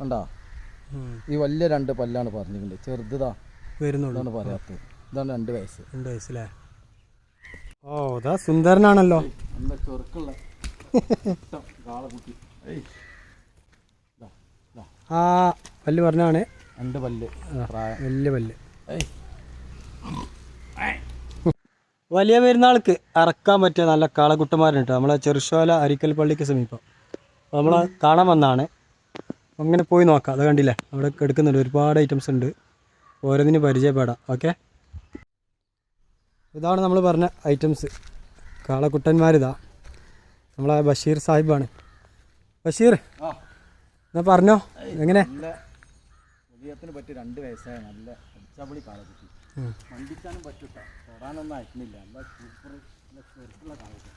കണ്ടാ? ഈ വലിയ രണ്ട് പല്ലാണ് പറഞ്ഞിട്ടുണ്ട് ചെറുതാ വരുന്നുള്ളൂ. ഇതാണ് പറയാത്തത്. ഇതാണ് രണ്ട് വയസ്സ്. രണ്ട് വയസ്സല്ലേ? ഓ ഇതാ സുന്ദരനാണല്ലോ. ചെറുക്കുള്ള. ആ പല്ല് പറഞ്ഞാണ് രണ്ട് പല്ല്. വലിയ പല്ല്. വലിയ പെരുന്നാൾക്ക് അറക്കാൻ പറ്റിയ നല്ല കാളക്കുട്ടന്മാരുണ്ട് നമ്മളെ ചെറുശോല അരിക്കൽ പള്ളിക്ക് സമീപം. നമ്മൾ കാണാൻ വന്നതാണ് അങ്ങനെ പോയി നോക്കാം. അത് കണ്ടില്ലേ? അവിടെ എടുക്കുന്നുണ്ട് ഒരുപാട് ഐറ്റംസ് ഉണ്ട്. ഓരോന്നിന് പരിചയപ്പെടാം. ഓക്കെ ഇതാണ് നമ്മൾ പറഞ്ഞ ഐറ്റംസ് കാളക്കുട്ടന്മാരിതാ. നമ്മളെ ബഷീർ സാഹിബാണ്. ബഷീർ എന്നാ പറഞ്ഞോ? എങ്ങനെ? പറ്റിയ രണ്ട് വയസ്സായ നല്ല കാളക്കുട്ടി. ഉം. വണ്ടിക്കാനും പറ്റൂട്ട. തൊടാനൊന്നും അയക്കുന്നില്ല നല്ല സൂപ്പർ നല്ല ചെറുക്കുള്ള കാളക്കുട്ടി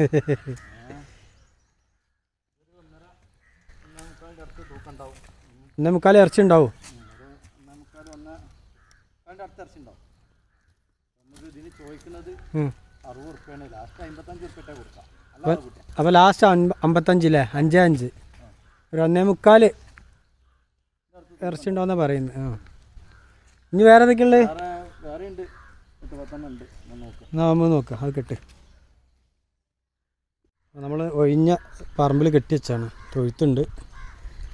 അടുത്ത് തൂക്കുണ്ടാവും ഇന്ന മുക്കാൽ ഇറച്ചി ഉണ്ടാവും നമുക്കത് ഒന്ന് അതിന്റെ അടുത്ത് ഇറച്ചി ഉണ്ടാവും നമുക്ക് ഇതിന് ചോദിക്കുന്നത് ഉം. അറുപത് റുപ്യാണ് ലാസ്റ്റ് അമ്പത്തഞ്ച് റുപ്യ മുക്കാലി ഇറച്ചി ഉണ്ടാവും. അപ്പോൾ ലാസ്റ്റ് അമ്പത്തഞ്ചില്ലേ അഞ്ചേ അഞ്ച്. ഒരു ഒന്നേ മുക്കാൽ ഇറച്ചി ഉണ്ടാവുന്ന പറയുന്നത്. ആ. ഇനി വേറെ എന്തൊക്കെയുള്ളത് എന്നാ നമ്മൾ നോക്കാം. അത് കെട്ട്. നമ്മൾ ഒഴിഞ്ഞ പറമ്പിൽ കെട്ടി വെച്ചാണ്. തൊഴുത്തുണ്ട്.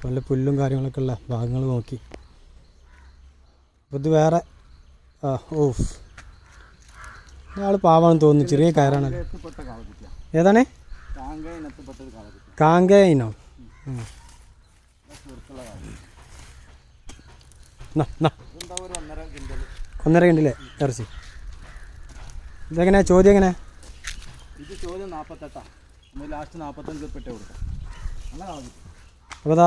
നല്ല പുല്ലും കാര്യങ്ങളൊക്കെ ഉള്ള ഭാഗങ്ങൾ നോക്കി. അപ്പോൾ ഇത് വേറെ ഓഫ് ആൾ പാവാണെന്ന് തോന്നുന്നു ചെറിയ കയറാണ്. ഏതാണ്? കാങ്കേനോ ഒന്നര കിണ്ടില്ലേ ഇറച്ചി. ഇതെങ്ങനെ ചോദ്യം എങ്ങനെ ഇത് ചോദ്യം നാൽപ്പത്തെട്ടാ ലാസ്റ്റ് നാൽപ്പത്തഞ്ച് പെട്ടേ കൊടുക്കാം. കാളക്കുട്ടി അപ്പോൾ അതാ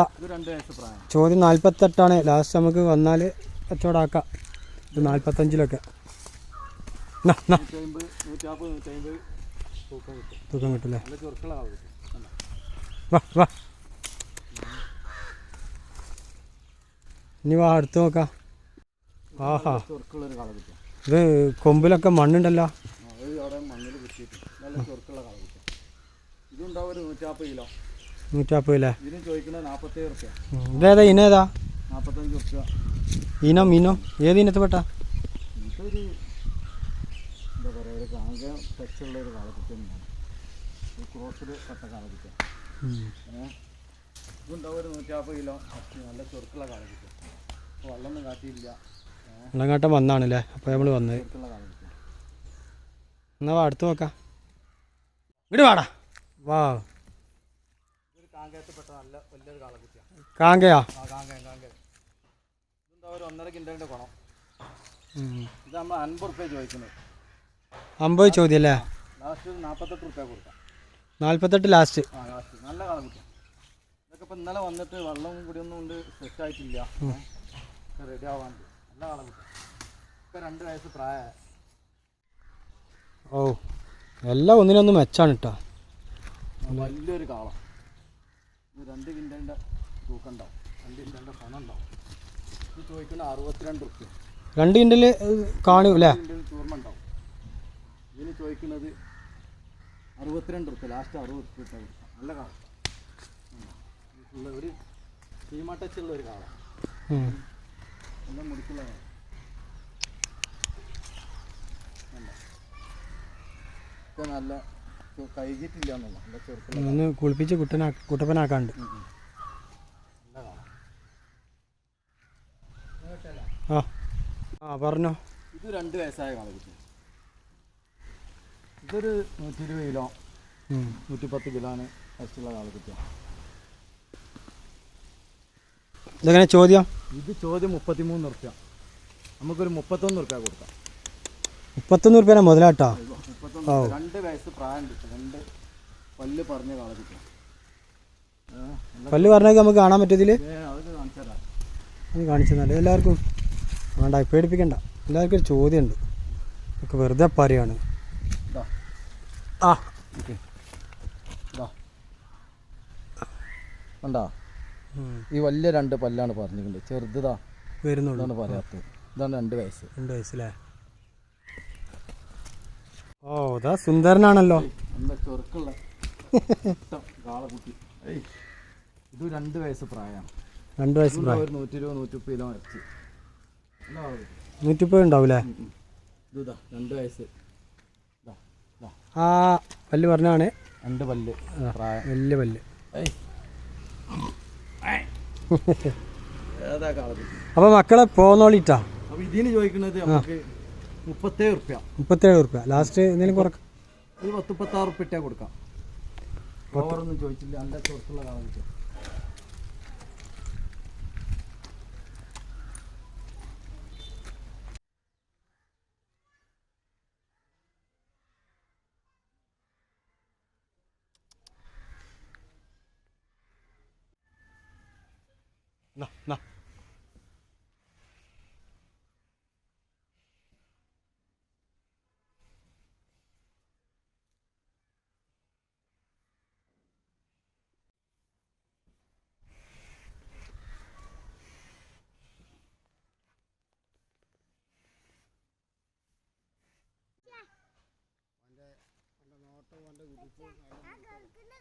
ചോദ്യം നാൽപ്പത്തെട്ടാണ് ലാസ്റ്റ് നമുക്ക് വന്നാൽ കച്ചവടമാക്കാം ഇത് നാൽപ്പത്തഞ്ചിലൊക്കെ തൂക്കം കിട്ടും. തൂക്കം കിട്ടില്ലേ? വാ വാ. ഇനി വാ അടുത്ത് നോക്കാം. ആഹാ. ഇത് കൊമ്പിലൊക്കെ മണ്ണുണ്ടല്ലോ. മണ്ണിൽ കുത്തിയിട്ട് നല്ല ചെറുക്കുള്ള കാളക്കുട്ടി ഇതുണ്ടാവും ഒരു നൂറ്റാപ്പത് കിലോ. നൂറ്റമ്പത് അല്ലേ. ഇതേതാ ഇനേതാ ഇനം ഇനം. ഏത് ക്രോസിൽ പെട്ട നൂറ്റാപ്പത് വെള്ളങ്ങാട്ടം വന്നാണല്ലേ? അപ്പോൾ നമ്മൾ വന്നത് എന്നാ അടുത്ത് നോക്കാം. ഇങ്ങോട്ട് വാടാ. വാ. കാങ്കയത്തിൽപ്പെട്ട നല്ല വലിയൊരു കാളക്കുട്ടിയാണ് കാങ്കയാ? ആ കാങ്കയം കാങ്കയം. ഇതെന്താ ഒരു ഒന്നര കിൻഡലിന്റെ ഗുണം ഇത് നമ്മൾ അൻപത് റുപ്യ ചോദിക്കുന്നത്. അമ്പത് ചോദ്യം അല്ലേ ലാസ്റ്റ് ഒരു നാൽപ്പത്തെട്ട് റുപ്യ കൊടുക്കാം. നാൽപ്പത്തെട്ട് ലാസ്റ്റ് ആ ലാസ്റ്റ് നല്ല ഇതൊക്കെ ഇപ്പം ഇന്നലെ വന്നിട്ട് വെള്ളം കൂടിയൊന്നും കൊണ്ട് സെറ്റ് ആയിട്ടില്ല. റെഡി ആവാണ്ട് നല്ല കാളക്കുട്ടി ഇപ്പം രണ്ട് വയസ്സ് പ്രായ. ഓ എല്ലാം ഒന്നിനൊന്നും മെച്ചാണ് കേട്ടോ വലിയൊരു കാളം. ഇത് രണ്ട് കിൻഡലിന്റെ തൂക്കം ഉണ്ടാവും രണ്ട് കിൻഡലിന്റെ പണം ഉണ്ടാവും ഇത് ചോദിക്കുന്ന അറുപത്തിരണ്ട് റുപ്യ രണ്ട് കിൻഡൽ കാണും അല്ലേ? കിൻഡൽ ചൂർമ്മ ഉണ്ടാവും ഇതിന് ചോദിക്കുന്നത് അറുപത്തിരണ്ട് റുപ്യ ലാസ്റ്റ് അറുപത് റുപ്യ നല്ല കാള. ഉള്ള ഒരു സീമ ടച്ചുള്ള ഒരു കാള. നല്ല മുടിക്കുള്ള കാള. നല്ല കഴുകിയിട്ടില്ല ഒന്ന് കുളിപ്പിച്ച് കുട്ടനാ കുട്ടപ്പനാക്കാണ്ട്. ആ. ആ പറഞ്ഞോ. ഇത് രണ്ട് വയസ്സായ കാളക്കുട്ടി ഇതൊരു നൂറ്റി ഇരുപത് കിലോ. ഉം. നൂറ്റിപ്പത്ത് കിലോന് വയസ്സുള്ള കാളക്കുട്ടിയാണ് ഇതെങ്ങനെ ചോദ്യം? ഇത് ചോദ്യം മുപ്പത്തിമൂന്ന് റുപ്യ നമുക്കൊരു മുപ്പത്തൊന്ന് റുപ്യ കൊടുക്കാം. മുപ്പത്തൊന്ന് റുപ്യ മുതലാട്ടോ? രണ്ട് വയസ്സ് പ്രായം കിട്ടും രണ്ട് പല്ല് പറഞ്ഞ പല്ല് പറഞ്ഞൊക്കെ നമുക്ക് കാണാൻ പറ്റത്തിൽ അത് കാണിച്ചു തന്നെ. എല്ലാവർക്കും വേണ്ട പേടിപ്പിക്കണ്ട. എല്ലാവർക്കും ഒരു ചോദ്യമുണ്ട്. ഒക്കെ വെറുതെ പറയാണ് ഇതാ. ആ. ഓക്കെ. ഇതാ. കണ്ടാ? ഈ വലിയ രണ്ട് പല്ലാണ് പറഞ്ഞിട്ടുണ്ട് ചെറുതാ വരുന്നുള്ളൂ. പറയാത്തത്. ഇതാണ് രണ്ട് വയസ്സ്. രണ്ട് വയസ്സല്ലേ ഓ ഇതാ സുന്ദരനാണല്ലോ. ഇത് രണ്ട് വയസ്സ് പ്രായമാണ് രണ്ട് വയസ്സ് പ്രായം. നൂറ്റി ഇരുപത് നൂറ്റി മുപ്പത് കിലോ ഇറച്ചി. നൂറ്റിപ്പത് ഉണ്ടാവൂലേ. ഇത് രണ്ട് വയസ്സ്. ആ പല്ല് പറഞ്ഞാണ് രണ്ട് പല്ല് വലിയ പല്ല്. അപ്പൊ മക്കളെ പോന്നോളിട്ടാ. അപ്പൊ ഇതിന് ചോദിക്കുന്നത് നമുക്ക് മുപ്പത്തേഴ് റുപ്യ. മുപ്പത്തേഴ് ഉറുപ്പ്യ ലാസ്റ്റ് എന്തെങ്കിലും കുറക്ക് ഒരു പത്ത് മുപ്പത്താറ് റുപ്യ ഇട്ടാ കൊടുക്കാം. ഓവറൊന്നും ചോദിച്ചില്ല. നല്ല ചോദിച്ചുള്ള കാളക്കുട്ടി No, നാ. മുട്ട പോകാന്റെ വീട്ടിൽ